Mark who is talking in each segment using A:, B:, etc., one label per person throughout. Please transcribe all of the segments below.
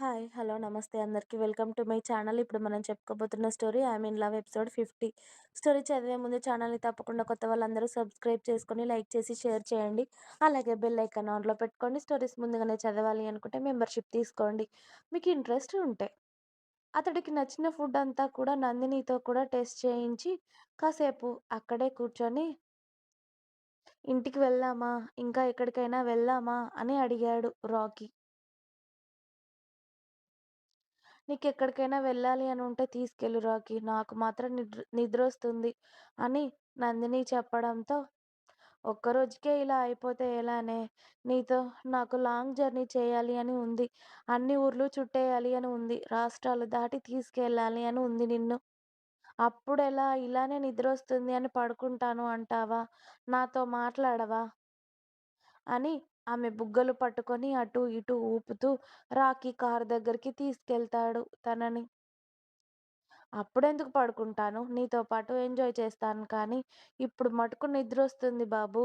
A: Hi. Hello. నమస్తే అందరికి. Welcome to my channel. ఇప్పుడు మనం చెప్పుకోబోతున్న story I mean love' episode 50. Story చదివే ముందు ఛానల్‌ని తప్పకుండా కొత్త వాళ్ళందరూ సబ్స్క్రైబ్ చేసుకొని, లైక్ చేసి, షేర్ చేయండి. అలాగే బెల్ ఐకాన్ ఆన్‌లో పెట్టుకోండి. స్టోరీస్ ముందుగానే చదవాలి అనుకుంటే మెంబర్‌షిప్ తీసుకోండి. మీకు ఇంట్రెస్ట్ ఉంటే. అతడికి నచ్చిన ఫుడ్ అంతా కూడా నందినితో కూడా టేస్ట్ చేయించి, కాసేపు అక్కడే కూర్చొని ఇంటికి వెళ్దామా? ఇంకా ఎక్కడికైనా వెళ్దామా? అని అడిగాడు రాకీ. నీకెక్కడికైనా వెళ్ళాలి అని ఉంటే తీసుకెళ్ళు రాకి నాకు మాత్రం నిద్ర నిద్ర వస్తుంది అని నందిని చెప్పడంతో, ఒక్కరోజుకే ఇలా అయిపోతే ఎలానే? నీతో నాకు లాంగ్ జర్నీ చేయాలి అని ఉంది. అన్ని ఊర్లు చుట్టేయాలి అని ఉంది. రాష్ట్రాలు దాటి తీసుకెళ్ళాలి అని ఉంది నిన్ను. అప్పుడు ఎలా ఇలానే నిద్ర వస్తుంది అని పడుకుంటాను అంటావా? నాతో మాట్లాడవా? అని ఆమె బుగ్గలు పట్టుకొని అటూ ఇటూ ఊపుతూ రాకీ కారు దగ్గరికి తీసుకెళ్తాడు తనని. అప్పుడెందుకు పడుకుంటాను? నీతో పాటు ఎంజాయ్ చేస్తాను కానీ, ఇప్పుడు మటుకు నిద్ర వస్తుంది బాబు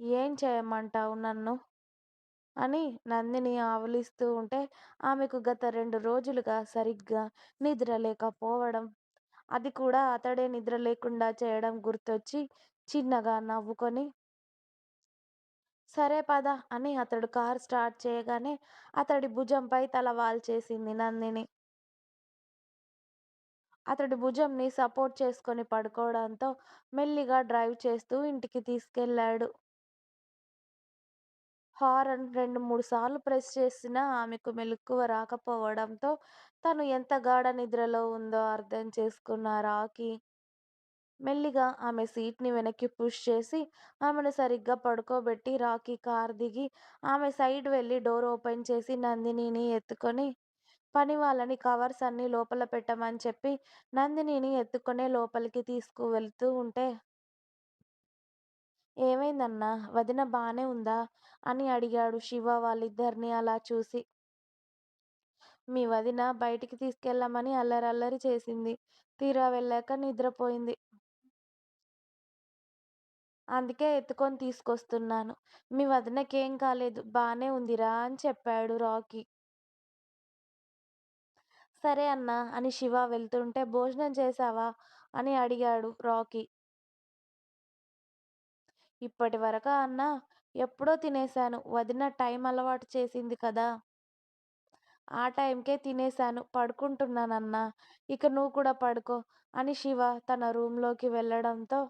A: ఏం చేయమంటావు నన్ను? అని నందిని ఆవలిస్తూ ఉంటే, ఆమెకు గత రెండు రోజులుగా సరిగ్గా నిద్ర లేకపోవడం, అది కూడా అతడే నిద్ర లేకుండా చేయడం గుర్తొచ్చి చిన్నగా నవ్వుకొని, సరే పద అని అతడు కారు స్టార్ట్ చేయగానే అతడి భుజంపై తల వాల్చేసింది నందిని. అతడి భుజంని సపోర్ట్ చేసుకొని పడుకోవడంతో మెల్లిగా డ్రైవ్ చేస్తూ ఇంటికి తీసుకెళ్ళాడు. హారన్ రెండు మూడు సార్లు ప్రెస్ చేసినా ఆమెకు మెలకువ రాకపోవడంతో తను ఎంత గాఢ నిద్రలో ఉందో అర్థం చేసుకున్న రాకీ, మెల్లిగా ఆమె సీట్‌ని వెనక్కి పుష్ చేసి, ఆమెను సరిగ్గా పడుకోబెట్టి రాకీ కార్ దిగి, ఆమె సైడ్ వెళ్ళి డోర్ ఓపెన్ చేసి నందినిని ఎత్తుకొని, పని వాళ్ళని కవర్స్ అన్నీ లోపల పెట్టమని చెప్పి నందినిని ఎత్తుకునే లోపలికి తీసుకువెళ్తూ ఉంటే ఏమైందన్నా? వదిన బాగానే ఉందా? అని అడిగాడు శివ వాళ్ళిద్దరిని అలా చూసి. మీ వదిన బయటికి తీసుకెళ్ళమని అల్లరల్లరి చేసింది. తీరా వెళ్ళాక నిద్రపోయింది. అందుకే ఎత్తుకొని తీసుకొస్తున్నాను. మీ వదినకేం కాలేదు. బాగానే ఉందిరా అని చెప్పాడు రాకీ. సరే అన్నా అని శివ వెళ్తుంటే భోజనం చేశావా? అని అడిగాడు రాకీ. ఇప్పటివరకా అన్నా? ఎప్పుడో తినేశాను. వదిన టైం అలవాటు చేసింది కదా! ఆ టైంకే తినేశాను. పడుకుంటున్నానన్నా. ఇక నువ్వు కూడా పడుకో అని శివ తన రూమ్లోకి వెళ్ళడంతో,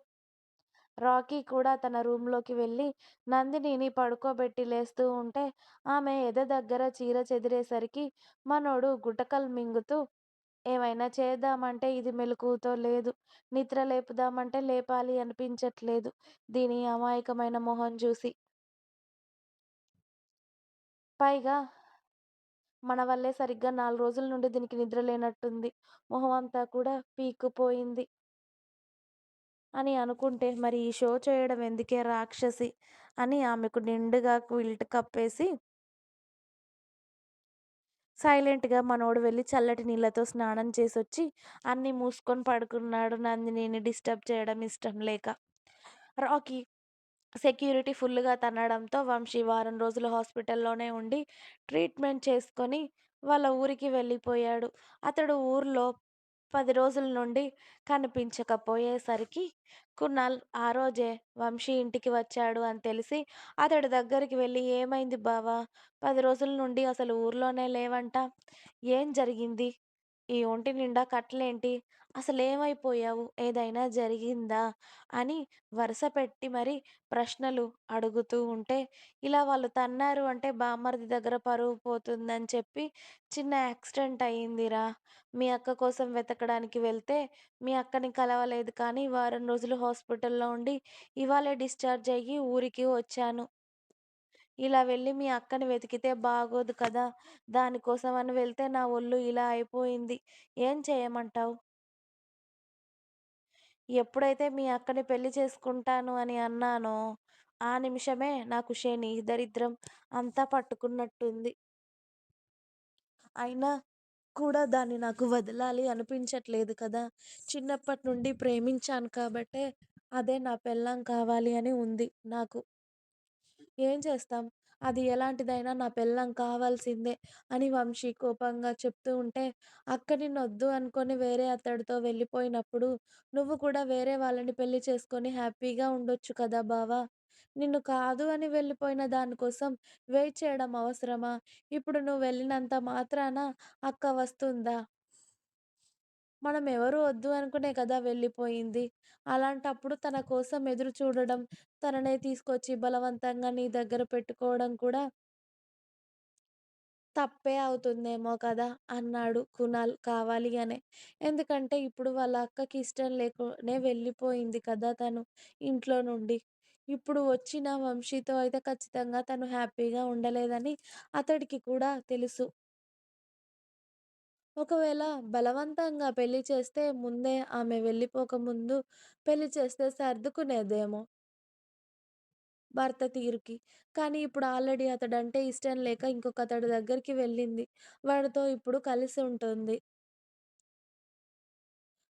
A: రాకీ కూడా తన రూమ్లోకి వెళ్ళి నందినిని పడుకోబెట్టి లేస్తూ ఉంటే, ఆమె ఎద దగ్గర చీర చెదిరేసరికి మనోడు గుటకలు మింగుతూ, ఏమైనా చేద్దామంటే ఇది మెలకువతో లేదు. నిద్ర లేపుదామంటే లేపాలి అనిపించట్లేదు దీని అమాయకమైన మొహం చూసి. పైగా మన వల్లే సరిగ్గా నాలుగు రోజుల నుండి దీనికి నిద్ర లేనట్టుంది. మొహం అంతా కూడా పీక్కుపోయింది. అని అనుకుంటే మరి ఈ షో చేయడం ఎందుకే రాక్షసి అని ఆమెకు నిండుగా క్విల్ట్ కప్పేసి, సైలెంట్‌గా మనోడు వెళ్ళి చల్లటి నీళ్ళతో స్నానం చేసి వచ్చి అన్నీ మూసుకొని పడుకున్నాడు నందినిని డిస్టర్బ్ చేయడం ఇష్టం లేక. రాకీ సెక్యూరిటీ ఫుల్లుగా తన్నడంతో వంశీ వారం రోజులు హాస్పిటల్లోనే ఉండి ట్రీట్మెంట్ చేసుకొని వాళ్ళ ఊరికి వెళ్ళిపోయాడు అతడు ఊర్లో పది రోజుల నుండి కనిపించకపోయేసరికి కునాల్ ఆ రోజే వంశీ ఇంటికి వచ్చాడు అని తెలిసి అతడి దగ్గరికి వెళ్ళి ఏమైంది బావా? పది రోజుల నుండి అసలు ఊర్లోనే లేవంట. ఏం జరిగింది? ఈ ఒంటి నిండా కట్లేంటి? అసలేమైపోయావు? ఏదైనా జరిగిందా? అని వరుస పెట్టి మరీ ప్రశ్నలు అడుగుతూ ఉంటే, ఇలా వాళ్ళు తన్నారు అంటే బామ్మర్ది దగ్గర పరువు పోతుందని చెప్పి చిన్న యాక్సిడెంట్ అయిందిరా. మీ అక్క కోసం వెతకడానికి వెళ్తే మీ అక్కని కలవలేదు కానీ వారం రోజులు హాస్పిటల్లో ఉండి ఇవాళే డిశ్చార్జ్ అయ్యి ఊరికి వచ్చాను. ఇలా వెళ్ళి మీ అక్కని వెతికితే బాగోదు కదా! దానికోసం అని వెళ్తే నా ఒళ్ళు ఇలా అయిపోయింది. ఏం చేయమంటావు ఎప్పుడైతే మీ అక్కని పెళ్ళి చేసుకుంటాను అని అన్నానో, ఆ నిమిషమే నాకు శని, దరిద్రం అంతా పట్టుకున్నట్టుంది. అయినా కూడా దాన్ని నాకు వదలాలి అనిపించట్లేదు కదా! చిన్నప్పటి నుండి ప్రేమించాను కాబట్టే అదే నా పెళ్ళాం కావాలి అని ఉంది నాకు. ఏం చేస్తాం? అది ఎలాంటిదైనా నా పెళ్ళాం కావాల్సిందే అని వంశీ కోపంగా చెప్తూ ఉంటే, అక్క నిన్నొద్దు అనుకొని వేరే అతడితో వెళ్ళిపోయినప్పుడు, నువ్వు కూడా వేరే వాళ్ళని పెళ్ళి చేసుకొని హ్యాపీగా ఉండొచ్చు కదా బావా నిన్ను కాదు అని వెళ్ళిపోయిన దానికోసం వెయిట్ చేయడం అవసరమా? ఇప్పుడు నువ్వు వెళ్ళినంత మాత్రాన అక్క వస్తుందా? మనం ఎవరు వద్దు అనుకునే కదా వెళ్ళిపోయింది. అలాంటప్పుడు తన కోసం ఎదురు చూడడం, తననే తీసుకొచ్చి బలవంతంగా నీ దగ్గర పెట్టుకోవడం కూడా తప్పే అవుతుందేమో కదా! అన్నాడు కునాల్ కావాలి అనే. ఎందుకంటే ఇప్పుడు వాళ్ళ అక్కకి ఇష్టం లేకనే వెళ్ళిపోయింది కదా తను ఇంట్లో నుండి. ఇప్పుడు వచ్చిన వంశీతో అయితే ఖచ్చితంగా తను హ్యాపీగా ఉండలేదని అతడికి కూడా తెలుసు. ఒకవేళ బలవంతంగా పెళ్ళి చేస్తే ముందే ఆమె వెళ్ళిపోకముందు పెళ్ళి చేస్తే సర్దుకునేదేమో భర్త తీరుకి. కానీ ఇప్పుడు ఆల్రెడీ అతడంటే ఇష్టం లేక ఇంకొక అతడి దగ్గరికి వెళ్ళింది. వాడితో ఇప్పుడు కలిసి ఉంటుంది.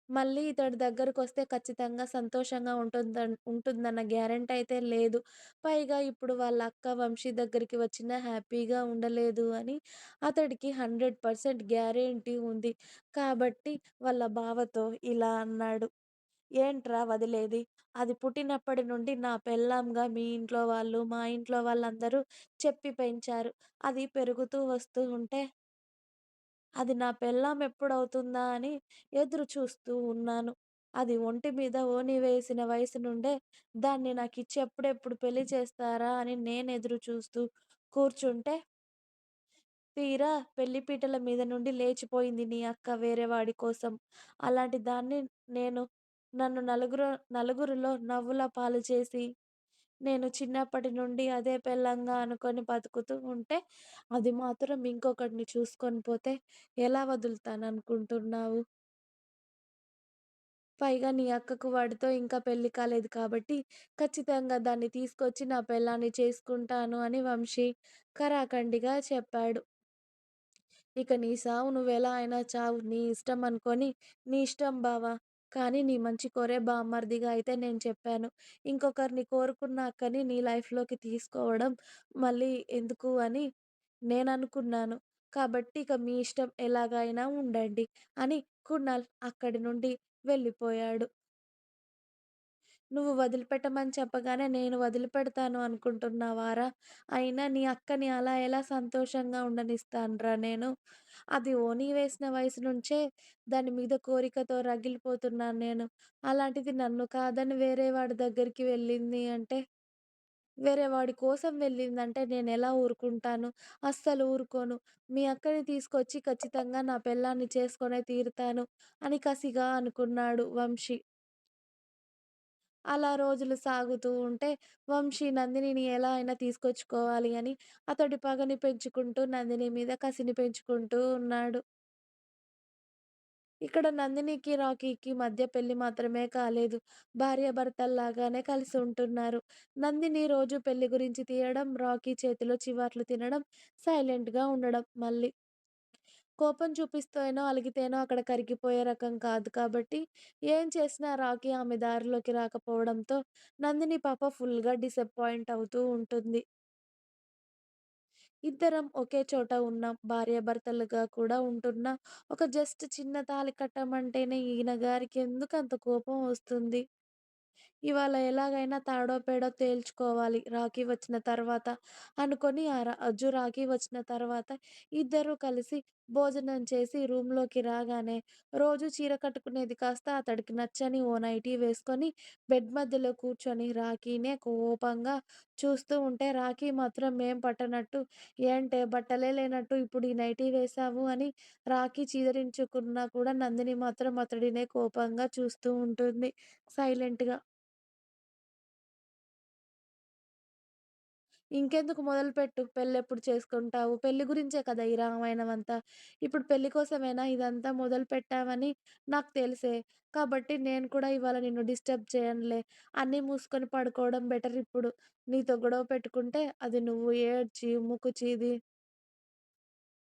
A: మళ్ళీ ఇతడి దగ్గరకొస్తే ఖచ్చితంగా సంతోషంగా ఉంటుందన్ ఉంటుందన్న గ్యారంటీ అయితే లేదు. పైగా ఇప్పుడు వాళ్ళ అక్క వంశీ దగ్గరికి వచ్చినా హ్యాపీగా ఉండలేదు అని అతడికి 100% గ్యారంటీ ఉంది. కాబట్టి వాళ్ళ బావతో ఇలా అన్నాడు. ఏంట్రా వదిలేది? అది పుట్టినప్పటి నుండి నా పెళ్ళాంగా మీ ఇంట్లో వాళ్ళు, మా ఇంట్లో వాళ్ళందరూ చెప్పి పెంచారు. అది పెరుగుతూ వస్తూ ఉంటే అది నా పెళ్ళాం ఎప్పుడవుతుందా అని ఎదురు చూస్తూ ఉన్నాను. అది ఒంటి మీద ఓణి వేసిన వయసు నుండే దాన్ని నాకిచ్చి ఎప్పుడెప్పుడు పెళ్ళి చేస్తారా అని నేనెదురు చూస్తూ కూర్చుంటే, తీరా పెళ్ళిపీటల మీద నుండి లేచిపోయింది నీ అక్క వేరే వాడి కోసం. అలాంటి దాన్ని నేను నన్ను నలుగురు నలుగురిలో నవ్వుల పాలు చేసి, నేను చిన్నప్పటి నుండి అదే పెళ్ళాంగా అనుకొని బతుకుతూ ఉంటే, అది మాత్రం ఇంకొకడిని చూసుకొని పోతే ఎలా వదులుతాననుకుంటున్నావు? పైగా నీ అక్కకు వాడితో ఇంకా పెళ్ళి కాలేదు కాబట్టి, ఖచ్చితంగా దాన్ని తీసుకొచ్చి నా పెళ్ళాన్ని చేసుకుంటాను అని వంశీ ఖరాఖండిగా చెప్పాడు. ఇక నీ సావు నువ్వెలా అయినా చావు. నీ ఇష్టం అనుకొని నీ ఇష్టం బావ! కానీ నీ మంచి కోరే బామ్మర్దిగా అయితే నేను చెప్పాను. ఇంకొకరిని కోరుకున్న అక్కని నీ లైఫ్‌లోకి తీసుకోవడం మళ్ళీ ఎందుకు అని నేననుకున్నాను. కాబట్టి ఇక మీ ఇష్టం ఎలాగైనా ఉండండి అని కుణాల్ అక్కడి నుండి వెళ్ళిపోయాడు. నువ్వు వదిలిపెట్టమని చెప్పగానే నేను వదిలిపెడతాను అనుకుంటున్నావారా? అయినా నీ అక్కని అలా ఎలా సంతోషంగా ఉండనిస్తానురా నేను? అది ఓణీ వేసిన వయసు నుంచే దాని మీద కోరికతో రగిలిపోతున్నాను నేను. అలాంటిది నన్ను కాదని వేరే వాడి దగ్గరికి వెళ్ళింది అంటే వేరే వాడి కోసం వెళ్ళిందంటే ఎలా ఊరుకుంటాను? అస్సలు ఊరుకోను. మీ అక్కని తీసుకొచ్చి ఖచ్చితంగా నా పెళ్ళాన్ని చేసుకొనే తీరుతాను అని కసిగా అనుకున్నాడు వంశీ. అలా రోజులు సాగుతూ ఉంటే వంశీ నందినిని ఎలా అయినా తీసుకొచ్చుకోవాలి అని అతడి పగని పెంచుకుంటూ నందిని మీద కసిని పెంచుకుంటూ ఉన్నాడు. ఇక్కడ నందినికి, రాకీకి మధ్య పెళ్ళి మాత్రమే కాలేదు. భార్యాభర్తల్లాగానే కలిసి ఉంటున్నారు. నందిని రోజు పెళ్ళి గురించి తీయడం, రాకీ చేతిలో చివాట్లు తినడం, సైలెంట్‌గా ఉండడం. మళ్ళీ కోపం చూపిస్తేనో, అలిగితేనో అక్కడ కరిగిపోయే రకం కాదు కాబట్టి ఏం చేసినా రాకీ ఆమె దారిలోకి రాకపోవడంతో నందిని పాప ఫుల్‌గా డిసప్పాయింట్ అవుతూ ఉంటుంది. ఇద్దరం ఒకే చోట ఉన్నాం. భార్యాభర్తలుగా కూడా ఉంటున్న ఒక జస్ట్ చిన్న తాళి కట్టమంటేనే ఈయన గారికి ఎందుకంత కోపం వస్తుంది? ఇవాళ ఎలాగైనా తాడో పేడో తేల్చుకోవాలి. రాఖీ వచ్చిన తర్వాత అనుకొని ఆ అజ్జు రాఖీ వచ్చిన తర్వాత ఇద్దరూ కలిసి భోజనం చేసి రూమ్‌లోకి రాగానే రోజు చీర కట్టుకునేది కాస్త అతడికి నచ్చని ఓ నైటీ వేసుకొని బెడ్ మధ్యలో కూర్చొని రాఖీనే కోపంగా చూస్తూ ఉంటే రాఖీ మాత్రం ఏం పట్టనట్టు? ఏంటే బట్టలే లేనట్టు ఇప్పుడు ఈ నైటీ వేశావు? అని రాఖీ చీదరించుకున్నా కూడా నందిని మాత్రం అతడినే కోపంగా చూస్తూ ఉంటుంది. సైలెంట్‌గా. ఇంకెందుకు మొదలుపెట్టు. పెళ్ళెప్పుడు చేసుకుంటావు? పెళ్ళి గురించే కదా ఈ రామాయణం అంతా. ఇప్పుడు పెళ్ళి కోసమేనా ఇదంతా మొదలు పెట్టామని నాకు తెలిసే కాబట్టి నేను కూడా ఇవాళ నిన్ను డిస్టర్బ్ చేయనులే. అన్నీ మూసుకొని పడుకోవడం బెటర్ ఇప్పుడు. నీతో గొడవ పెట్టుకుంటే అది నువ్వు ఏడ్చి, ముక్కు చీది,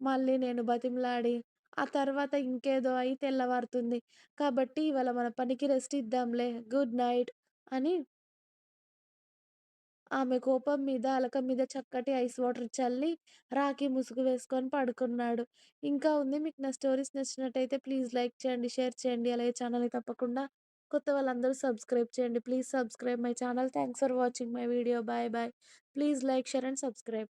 A: మళ్ళీ నేను బతిమలాడి ఆ తర్వాత ఇంకేదో అయి తెల్లవారుతుంది. కాబట్టి ఇవాళ మన పనికి రెస్ట్ ఇద్దాంలే. గుడ్ నైట్ అని ఆమె కోపం మీద అలక మీద చక్కటి ఐస్ వాటర్ చల్లి రాఖీ ముసుగు వేసుకొని పడుకున్నాడు. ఇంకా ఉంది. మీకు నా స్టోరీస్ నచ్చినట్టయితే ప్లీజ్ లైక్ చేయండి, షేర్ చేయండి. అలాగే ఛానల్‌ని తప్పకుండా కొత్త వాళ్ళందరూ సబ్స్క్రైబ్ చేయండి. Please subscribe my channel. Thanks for watching my video. Bye bye. Please like, share and subscribe.